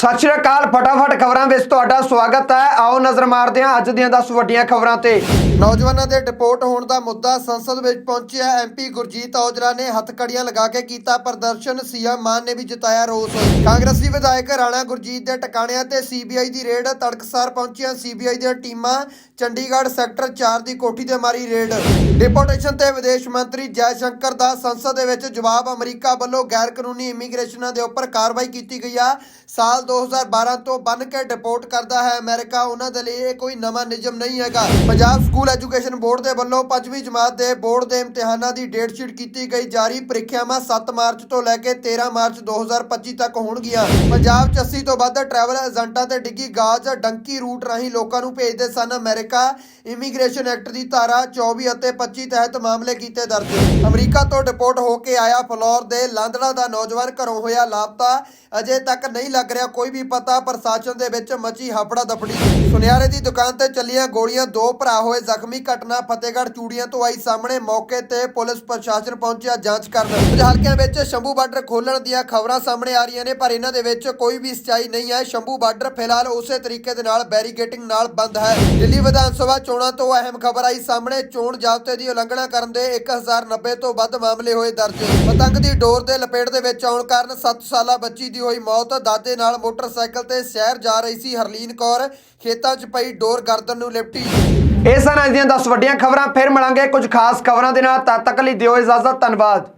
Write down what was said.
ਸਤਿ ਸ਼੍ਰੀ ਅਕਾਲ, ਫਟਾਫਟ ਖਬਰਾਂ ਵਿੱਚ ਤੁਹਾਡਾ ਸਵਾਗਤ ਹੈ। ਆਓ ਨਜ਼ਰ ਮਾਰਦੇ ਹਾਂ ਅੱਜ ਦੀਆਂ 10 ਵੱਡੀਆਂ ਖਬਰਾਂ ਤੇ। ਨੌਜਵਾਨਾਂ ਦੇ ਡਿਪੋਰਟ ਹੋਣ ਦਾ ਮੁੱਦਾ ਸੰਸਦ ਵਿੱਚ ਪਹੁੰਚਿਆ। ਐਮਪੀ ਗੁਰਜੀਤ ਔਜਲਾ ਨੇ ਹੱਥਕੜੀਆਂ ਲਗਾ ਕੇ ਕੀਤਾ ਪ੍ਰਦਰਸ਼ਨ। ਸੀਐਮ ਮਾਨ ਨੇ ਵੀ ਜਤਾਇਆ ਰੋਸ। ਕਾਂਗਰਸੀ ਵਿਧਾਇਕ ਰਾਣਾ ਗੁਰਜੀਤ ਦੇ ਟਿਕਾਣਿਆਂ ਤੇ ਸੀਬੀਆਈ ਦੀ ਰੇਡ ਤੜਕਸਾਰ ਪਹੁੰਚੀਆਂ। ਸੀਬੀਆਈ ਦੀਆਂ ਟੀਮਾਂ ਚੰਡੀਗੜ੍ਹ ਸੈਕਟਰ 4 ਦੀ ਕੋਠੀ ਤੇ ਮਾਰੀ ਰੇਡ। ਡਿਪੋਰਟੇਸ਼ਨ ਤੇ ਵਿਦੇਸ਼ ਮੰਤਰੀ ਜੈ ਸ਼ੰਕਰ ਦਾ ਸੰਸਦ ਦੇ ਵਿੱਚ ਜਵਾਬ ਅਮਰੀਕਾ ਵੱਲੋਂ ਗੈਰ ਕਾਨੂੰਨੀ ਇਮੀਗ੍ਰੇਸ਼ਨਾਂ ਦੇ ਉੱਪਰ ਕਾਰਵਾਈ ਕੀਤੀ ਗਈ ਆ। ਸਾਲ 2012 ਤੋਂ ਬੰਨ ਕੇ ਡਿਪੋਰਟ ਕਰਦਾ ਹੈ ਅਮਰੀਕਾ। ਉਹਨਾਂ ਦੇ ਲਈ ਇਹ ਕੋਈ ਨਵਾਂ ਨਿਯਮ ਨਹੀਂ ਹੈਗਾ। ਪੰਜਾਬ ਸਕੂਲ ਐਜੂਕੇਸ਼ਨ ਬੋਰਡ ਦੇ ਵੱਲੋਂ 5ਵੀਂ ਜਮਾਤ ਦੇ ਬੋਰਡ ਦੇ ਇਮਤਿਹਾਨਾਂ ਦੀ ਡੇਟ ਸ਼ੀਟ ਕੀਤੀ ਗਈ। ਜਾਰੀ ਪ੍ਰੀਖਿਆਵਾਂ 7 ਮਾਰਚ ਤੋਂ ਲੈ ਕੇ 13 ਮਾਰਚ 2025 ਤੱਕ ਹੋਣਗੀਆਂ। ਪੰਜਾਬ 'ਚ 80 ਤੋਂ ਵੱਧ ਟਰੈਵਲ ਏਜੰਟਾਂ ਤੇ ਡਿੱਗੀ ਗਾਜ ਡੰਕੀ ਰੂਟ ਰਾਹੀਂ ਲੋਕਾਂ ਨੂੰ ਭੇਜਦੇ ਸਨ। ਅਮਰੀਕਾ ਇਮੀਗ੍ਰੇਸ਼ਨ ਐਕਟ ਦੀ ਧਾਰਾ 24 ਅਤੇ 25 ਤਹਿਤ ਮਾਮਲੇ ਕੀਤੇ ਦਰਜ। ਅਮਰੀਕਾ ਤੋਂ ਡਿਪੋਰਟ ਹੋ ਕੇ ਆਇਆ ਫਲੋਰ ਦੇ ਲਾਂਦੜਾ ਦਾ ਨੌਜਵਾਨ ਘਰੋਂ ਹੋਇਆ ਲਾਪਤਾ। ਅਜੇ ਤੱਕ ਨਹੀਂ ਲੱਗ ਰਿਹਾ ਕੋਈ ਵੀ ਪਤਾ, ਪ੍ਰਸ਼ਾਸਨ ਦੇ ਵਿੱਚ ਮਚੀ ਹਫੜਾ ਦਫੜੀ। ਸੁਨਿਆਰੇ ਦੀ ਦੁਕਾਨ ਤੇ ਚੱਲੀਆਂ ਗੋਲੀਆਂ, ਦੋ ਭਰਾ ਹੋਏ ਜ਼ਖਮੀ ਘਟਨਾ ਫਤਿਹਗੜ੍ਹ ਚੂੜੀਆਂ ਤੋਂ ਆਈ ਸਾਹਮਣੇ। ਮੌਕੇ ਤੇ ਪੁਲਿਸ ਪ੍ਰਸ਼ਾਸਨ ਪਹੁੰਚਿਆ, ਜਾਂਚ ਕਰਨ ਕੁਝ ਹਲਕਿਆਂ ਵਿੱਚ ਸ਼ੰਭੂ ਬਾਰਡਰ ਖੋਲਣ ਦੀਆਂ ਖਬਰਾਂ ਸਾਹਮਣੇ ਆ ਰਹੀਆਂ ਨੇ, ਪਰ ਇਹਨਾਂ ਦੇ ਵਿੱਚ ਕੋਈ ਵੀ ਸਚਾਈ ਨਹੀਂ ਹੈ। ਸ਼ੰਭੂ ਬਾਰਡਰ ਫਿਲਹਾਲ ਉਸੇ ਤਰੀਕੇ ਦੇ ਨਾਲ ਬੈਰੀਕੇਟਿੰਗ ਨਾਲ ਬੰਦ ਹੈ। ਦਿੱਲੀ ਵਿਧਾਨ ਸਭਾ ਚੋਣਾਂ ਤੋਂ ਅਹਿਮ ਖਬਰ ਆਈ ਸਾਹਮਣੇ। ਚੋਣ ਜ਼ਾਬਤੇ ਦੀ ਉਲੰਘਣਾ ਕਰਨ ਦੇ 1090 ਤੋਂ ਵੱਧ ਮਾਮਲੇ ਹੋਏ ਦਰਜ। ਪਤੰਗ ਦੀ ਡੋਰ ਦੇ ਲਪੇਟ ਦੇ ਵਿੱਚ ਆਉਣ ਕਾਰਨ 7 ਸਾਲਾ ਬੱਚੀ ਦੀ ਹੋਈ ਮੌਤ। ਦਾਦੇ ਨਾਲ ਮੋਟਰਸਾਈਕਲ ਤੇ ਸ਼ਹਿਰ ਜਾ ਰਹੀ ਸੀ ਹਰਲੀਨ ਕੌਰ। ਖੇਤਾਂ 'ਚ ਪਈ ਡੋਰ ਗਰਦਨ ਨੂੰ ਲਿਪਟੀ। ਇਹ ਸਨ ਅੱਜ ਦੀਆਂ 10 ਵੱਡੀਆਂ ਖਬਰਾਂ। ਫਿਰ ਮਿਲਾਂਗੇ ਕੁਝ ਖਾਸ ਖਬਰਾਂ ਦੇ ਨਾਲ। ਤਦ ਤੱਕ ਲਈ ਦਿਓ ਇਜਾਜ਼ਤ। ਧੰਨਵਾਦ।